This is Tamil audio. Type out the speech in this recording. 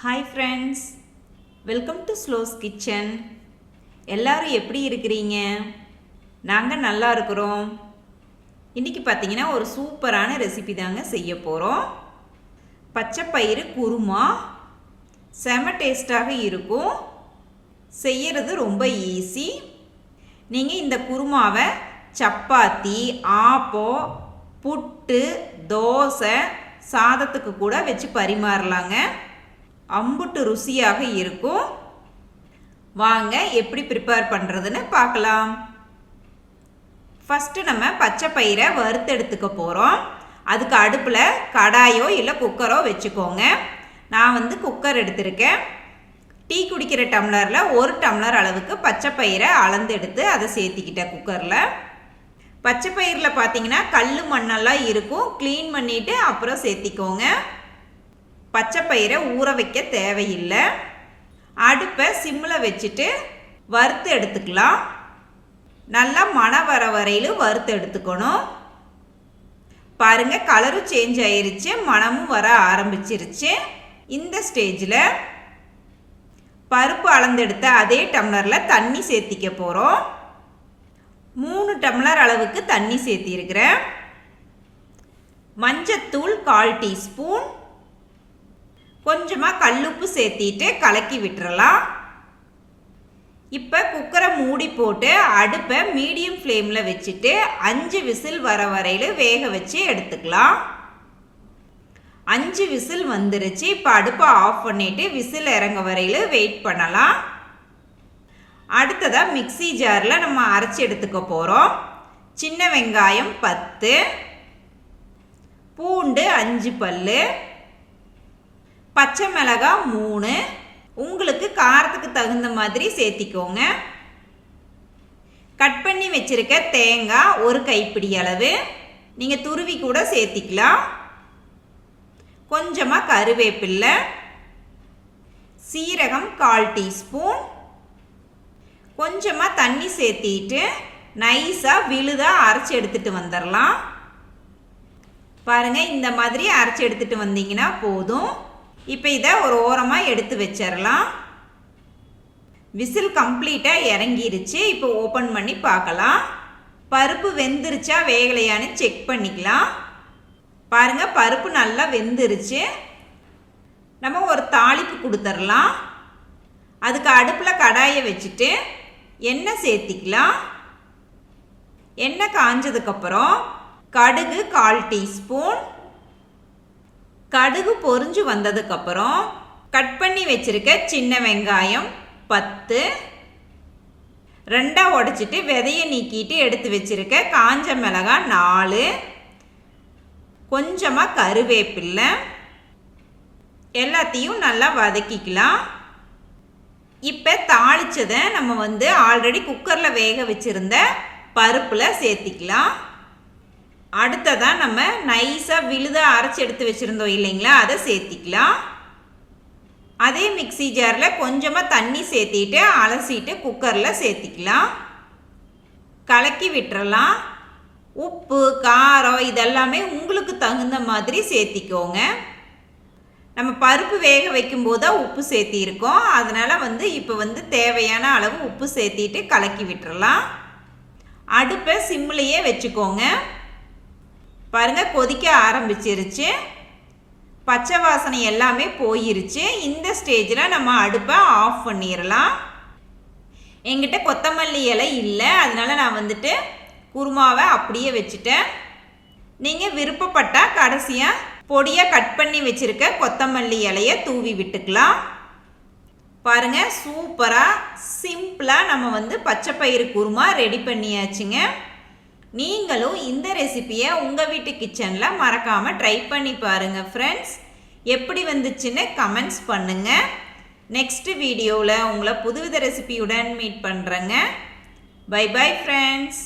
Hi friends welcome to Sloss kitchen எல்லாரும் எப்படி இருக்கிறீங்க? நாங்கள் நல்லா இருக்கிறோம். இன்றைக்கி பார்த்தீங்கன்னா ஒரு சூப்பரான ரெசிபி தாங்க செய்ய போகிறோம் பச்சைப்பயிறு குருமா. செம டேஸ்ட்டாக இருக்கும். செய்யறது ரொம்ப ஈஸி நீங்கள் இந்த குருமாவை சப்பாத்தி ஆப்பம் புட்டு தோசை சாதத்துக்கு கூட வச்சு பரிமாறலாங்க. அம்புட்டு ருசியாக இருக்கும். வாங்க எப்படி ப்ரிப்பேர் பண்ணுறதுன்னு பார்க்கலாம். ஃபஸ்ட்டு நம்ம பச்சை பயிரை வறுத்தெடுத்துக்க போகிறோம் அதுக்கு அடுப்பில் கடாயோ இல்லை குக்கரோ வச்சுக்கோங்க. நான் வந்து குக்கர் எடுத்திருக்கேன். டீ குடிக்கிற டம்ளரில் ஒரு டம்ளர் அளவுக்கு பச்சை பயிரை அளந்து எடுத்து அதை சேர்த்திக்கிட்டேன் குக்கரில். பச்சை பயிரில் பார்த்தீங்கன்னா கல் மண்ணெல்லாம் இருக்கும். க்ளீன் பண்ணிவிட்டு அப்புறம் சேர்த்திக்கோங்க. பச்சை பயிரை ஊற வைக்க தேவையில்லை. அடுப்பை சிம்மில் வச்சுட்டு வறுத்து எடுத்துக்கலாம். நல்லா மணம் வர வரையிலும் வறுத்து எடுத்துக்கணும். பாருங்கள் கலரும் சேஞ்ச் ஆயிருச்சு மணமும் வர ஆரம்பிச்சிருச்சு. இந்த ஸ்டேஜில் பருப்பு அளந்தெடுத்த அதே டம்ளரில் தண்ணி சேர்த்திக்க போகிறோம் மூணு டம்ளர் அளவுக்கு தண்ணி சேர்த்திருக்கிறேன். மஞ்சத்தூள் கால் டீஸ்பூன். கொஞ்சமாக கல்லுப்பு சேர்த்திட்டு கலக்கி விட்டுறலாம். இப்போ குக்கரை மூடி போட்டு அடுப்பை மீடியம் ஃப்ளேமில் வச்சுட்டு அஞ்சு விசில் வர வரையில் வேக வச்சு எடுத்துக்கலாம். அஞ்சு விசில் வந்துருச்சு. இப்போ அடுப்பை ஆஃப் பண்ணிவிட்டு விசில் இறங்க வரையில் வெயிட் பண்ணலாம். அடுத்ததாக மிக்சி ஜாரில் நம்ம அரைச்சி எடுத்துக்க போகிறோம் சின்ன வெங்காயம் பத்து பூண்டு அஞ்சு பல்லு பச்சை மிளகாய் மூணு. உங்களுக்கு காரத்துக்கு தகுந்த மாதிரி சேர்த்திக்கோங்க. கட் பண்ணி வச்சுருக்க தேங்காய் ஒரு கைப்பிடி அளவு. நீங்கள் துருவி கூட சேர்த்திக்கலாம். கொஞ்சமாக கருவேப்பில்லை. சீரகம் கால் டீஸ்பூன். கொஞ்சமாக தண்ணி சேர்த்திட்டு நைஸாக விழுதாக அரைச்சி எடுத்துகிட்டு வந்துடலாம் பாருங்கள் இந்த மாதிரி அரைச்சி எடுத்துகிட்டு வந்தீங்கன்னா போதும். இப்போ இதை ஒரு ஓரமாக எடுத்து வச்சிடலாம் விசில் கம்ப்ளீட்டாக இறங்கிருச்சு. இப்போ ஓப்பன் பண்ணி பார்க்கலாம் பருப்பு வெந்துருச்சா வேகலையான்னு செக் பண்ணிக்கலாம். பாருங்கள் பருப்பு நல்லா வெந்துருச்சு. நம்ம ஒரு தாளிப்பு கொடுத்துர்லாம். அதுக்கு அடுப்பில் கடாயை வச்சுட்டு எண்ணெய் சேர்த்திக்கலாம். எண்ணெய் காஞ்சதுக்கப்புறம் கடுகு கால் டீஸ்பூன் கடுகு பொறிஞ்சு வந்ததுக்கப்புறம் கட் பண்ணி வச்சுருக்க சின்ன வெங்காயம் பத்து. ரெண்டாக உடச்சிட்டு விதையை நீக்கிட்டு எடுத்து வச்சுருக்க காஞ்ச மிளகாய் நாலு. கொஞ்சமாக கருவேப்பில்லை. எல்லாத்தையும் நல்லா வதக்கிக்கலாம். இப்போ தாளித்ததை நம்ம வந்து ஆல்ரெடி குக்கரில் வேக வச்சுருந்த பருப்பில் சேர்த்திக்கலாம். அடுத்ததாக நம்ம நைஸாக விழுதாக அரைச்சி எடுத்து வச்சுருந்தோம் இல்லைங்களா? அதை சேர்த்திக்கலாம். அதே மிக்சி ஜாரில் கொஞ்சமாக தண்ணி சேர்த்திட்டு அலசிட்டு குக்கரில் சேர்த்திக்கலாம். கலக்கி விட்டுறலாம். உப்பு காரம் இதெல்லாமே உங்களுக்கு தகுந்த மாதிரி சேர்த்திக்கோங்க. நம்ம பருப்பு வேக வைக்கும்போது தான் உப்பு சேர்த்திருக்கோம். அதனால் வந்து இப்போ வந்து தேவையான அளவு உப்பு சேர்த்திட்டு கலக்கி விட்டுறலாம். அடுப்பை சிம்லேயே வச்சுக்கோங்க. பாருங்கள் கொதிக்க ஆரம்பிச்சிருச்சு. பச்சை வாசனை எல்லாமே போயிருச்சு. இந்த ஸ்டேஜில் நம்ம அடுப்பை ஆஃப் பண்ணிடலாம் எங்கிட்ட கொத்தமல்லி இலை இல்லை. அதனால நான் வந்துட்டு குருமாவை அப்படியே வச்சுட்டேன். நீங்கள் விருப்பப்பட்டால் கடைசியாக பொடியாக கட் பண்ணி வச்சுருக்க கொத்தமல்லி இலையை தூவி விட்டுக்கலாம். பாருங்கள் சூப்பராக சிம்பிளாக நம்ம வந்து பச்சை பயிறு குருமா ரெடி பண்ணியாச்சுங்க. நீங்களும் இந்த ரெசிப்பியை உங்கள் வீட்டு கிச்சனில் மறக்காமல் ட்ரை பண்ணி பாருங்கள் ஃப்ரெண்ட்ஸ் எப்படி வந்துச்சுன்னு கமெண்ட்ஸ் பண்ணுங்கள் நெக்ஸ்ட் வீடியோவில் உங்களை புதுவித ரெசிபியுடன் மீட் பண்ணுறேங்க பை பை ஃப்ரெண்ட்ஸ்